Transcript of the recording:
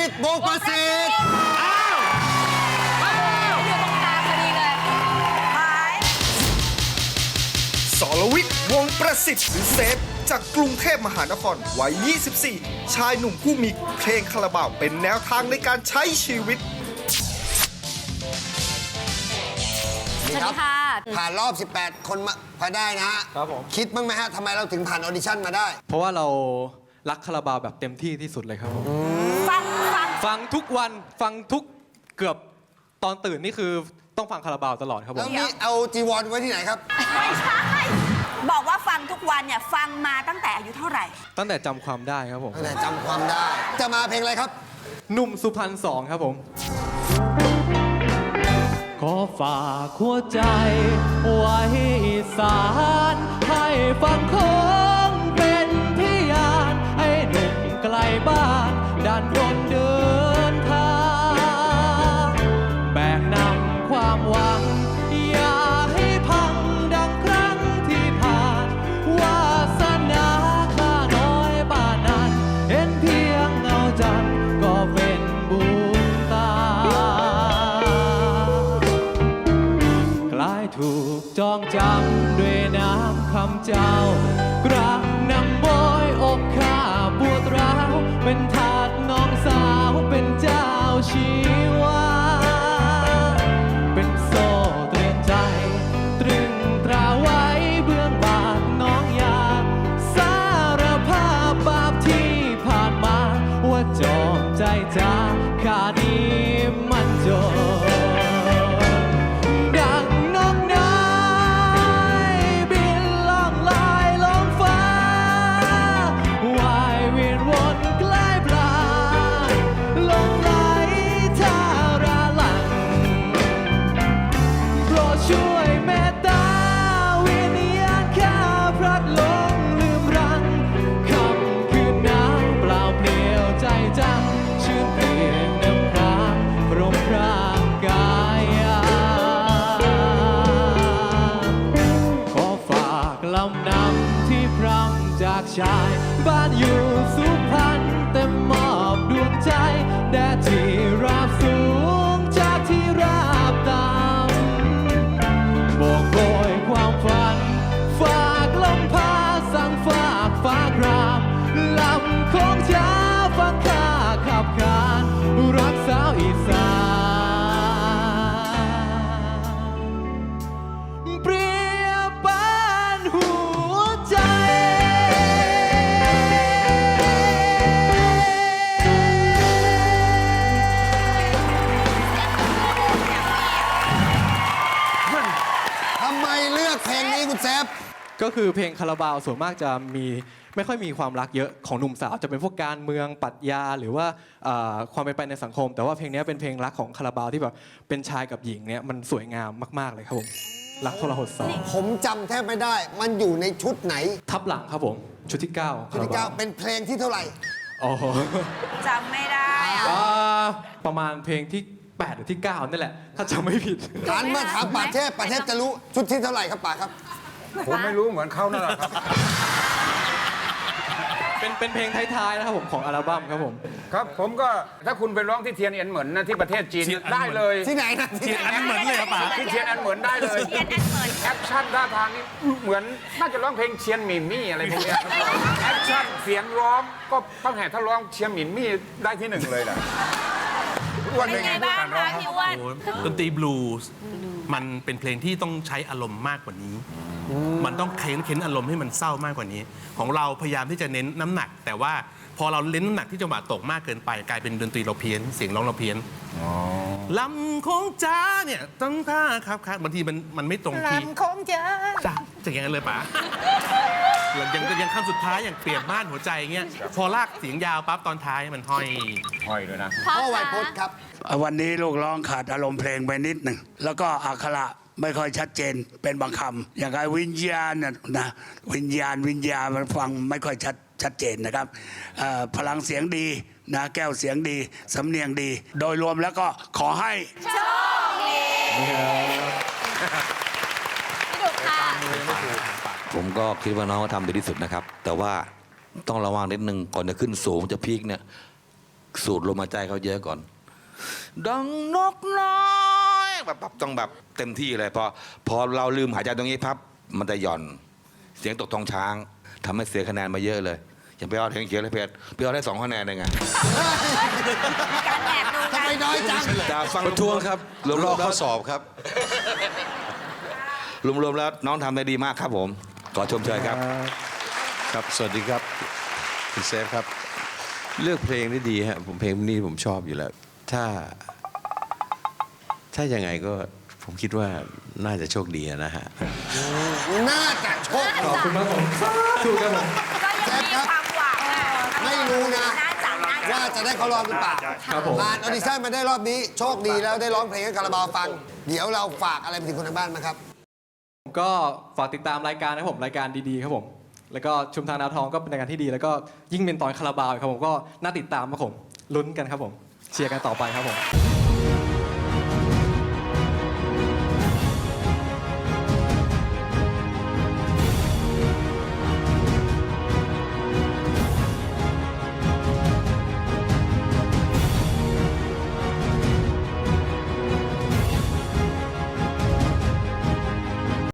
วิทย์วงศ์ประสิทธิ์อยู่ตรงกลางพอดีเลยหายสรวิทย์วงศ์ประสิทธิ์หรือเซฟจากกรุงเทพมหานครวัย 24 ชายหนุ่มผู้มีเพลงคาราบาวเป็นแนวทางในการใช้ชีวิต สวัสดีค่ะ ผ่านรอบ 18 คนมาพาได้นะฮะครับผม คิดบ้างไหมฮะทำไมเราถึงผ่านออดิชั่นมาได้ เพราะว่าเรารักคาราบาวแบบเต็มที่ที่สุดเลยครับผม ฟังฟังฟังทุกวันฟังทุกเกือบตอนตื่นนี่คือต้องฟังคาราบาวตลอดครับผแล้วม นี่เอาจีวรไว้ที่ไหนครับ ไม่ใช่ บอกว่าฟังทุกวันเนี่ย ฟังมาตั้งแต่อายุเท่าไหร่ ตั้งแต่จำความได้ครับผม ตั้งแต่จำความได้ จะมาเพลงอะไรครับ หนุ่มสุพรรณสองครับผม ขอฝากหัวใจ ไว้อีสานให้ฟังค คำเจ้าำนำที่พร่ำจากชาย บ้านอยู่สุพรรณแต่มอบดวงใจแด่ที่รับ ก็คือเพลงคาราบาวส่วนมากจะมีไม่ค่อยมีความรักเยอะของหนุ่มสาวจะเป็นพวกการเมืองปรัชญาหรือว่าอ่าความเป็นไปในสังคม แต่ว่าเพลงนี้เป็นเพลงรักของคาราบาวที่แบบเป็นชายกับหญิงเนี่ยมันสวยงามมากๆเลยครับผมรักทรหดสองผมจำแทบไม่ได้ มันอยู่ในชุดไหน ทับหลังครับผม ชุดที่ 9 ชุดที่เก้าเป็นเพลงที่เท่าไหร่โอ้โหจำไม่ได้อะอ่าประมาณเพลงที่8หรือที่9นั่นแหละ ถ้าจำไม่ผิดฐานมาถามป่าเทพป่าเทพจะรู้ชุดที่เท่าไหร่ครับป่าครับ ผมไม่รู้เหมือนเขานั่นแหละครับ เป็นเป็นเพลงท้ายๆนะครับผมของอัลบั้มครับผม ครับ ผมก็ถ้าคุณไปร้องที่เทียนเอ็นเหมือนนะที่ประเทศจีนได้เลย ที่ไหนนะที่ไหนเหมือนเลยป่ะที่เทียนเอ็นเหมือนได้เลย เทียนอันเหมือน แอคชั่นท่าทางนี่เหมือนน่าจะร้องเพลงเชียนหมินมี่อะไรพวกเนี้ยแอคชั่นเสียงร้องก็ต้องแห่ถ้าร้องเชียนหมินมี่ได้ที่หนึ่งเลยแหละ อ้วนเป็เป็นนไงไงบ้างคะพี่อ้วนโอ้ดนตรีบลูส์มันเป็นเพลงที่ต้องใช้อารมณ์มากกว่านี้ มันต้องเค้นเค้นอารมณ์ให้มันเศร้ามากกว่านี้ ของเราพยายามที่จะเน้นน้ำหนัก แต่ว่าพอเราเน้นน้ำหนักที่จังหวะตกมากเกินไป กลายเป็นดนตรีเราเพี้ยนเสียงร้องเราเพี้ยนลำของจ้าเนี่ยต้องท่าครับครับบางทีมันมันไม่ตรงทีลำของจ้าจ้าจะอย่างนั้นเลยป๋า ยังยังยังคำสุดท้ายอย่างเปรียบบ้านหัวใจเงี้ยพอลากเสียงยาวปั๊บตอนท้ายมันห้อย ห้อยด้วยนะพ่อไวยพจน์ครับวันนี้ลูกร้องขาดอารมณ์เพลงไปนิดหนึ่งแล้วก็อักขระไม่ค่อยชัดเจนเป็นบางคำอย่างไอ้วิญญาณน่ะนะวิญญาณวิญญาณมันฟังไม่ค่อยชัดชัดเจนนะครับเอ่อพลังเสียงดีนะแก้วเสียงดี สำเนียงดี โดยรวมแล้วก็ขอให้พี่ดุค่ะ ผมก็คิดว่าน้องก็ทำดีที่สุดนะครับ แต่ว่าต้องระวังนิดนึงก่อนจะขึ้นสูงจะพีคเนี่ย สูดลมหายใจเขาเยอะก่อน ดังนกน้อยแบบแบบต้องแบบเต็มที่เลยพอพอเราลืมหายใจตรงนี้พับ มันจะหย่อน เสียงตกทองช้างทำให้เสียคะแนนมาเยอะเลย อย่าไปเอาเพลงเขียวเลยเพจไปเอาได้สองคะแนนเองไงการแอบดูทำกันไมน้อยจัง แต่ฟังประท้วงครับรวมรอๆแล้วข้อสอบครับ รวมๆแล้วน้องทำได้ดีมากครับผม ขอชมเชยครับ ครับ สวัสดีครับคุณเซฟครับ เลือกเพลงได้ดีฮะผมเพลงนี้ผมชอบอยู่แล้ว ถ้า ถ้ายังไงก็ผมคิดว่าน่าจะโชคดีนะฮะ น่าจะโชคขอบคุณมากผมถูกครับผมก็ยังมีความหวังอะไม่รู้นะน่าจะน่าจะว่าจะได้เข้ารอบหรือเปล่าครับผมผ่านออดิชั่นมาได้รอบนี้ โชคดีแล้วได้ร้องเพลงให้คาราบาวฟัง เดี๋ยวเราฝากอะไรไปถึงคนทางบ้านไหมครับ ก็ฝากติดตามรายการนะครับผมรายการดีๆครับผม แล้วก็ชุมทางนาทองก็เป็นรายการที่ดี แล้วก็ยิ่งเป็นตอนคาราบาวอีกครับผมก็น่าติดตามครับผมลุ้นกันครับผม เชียร์กันต่อไปครับผม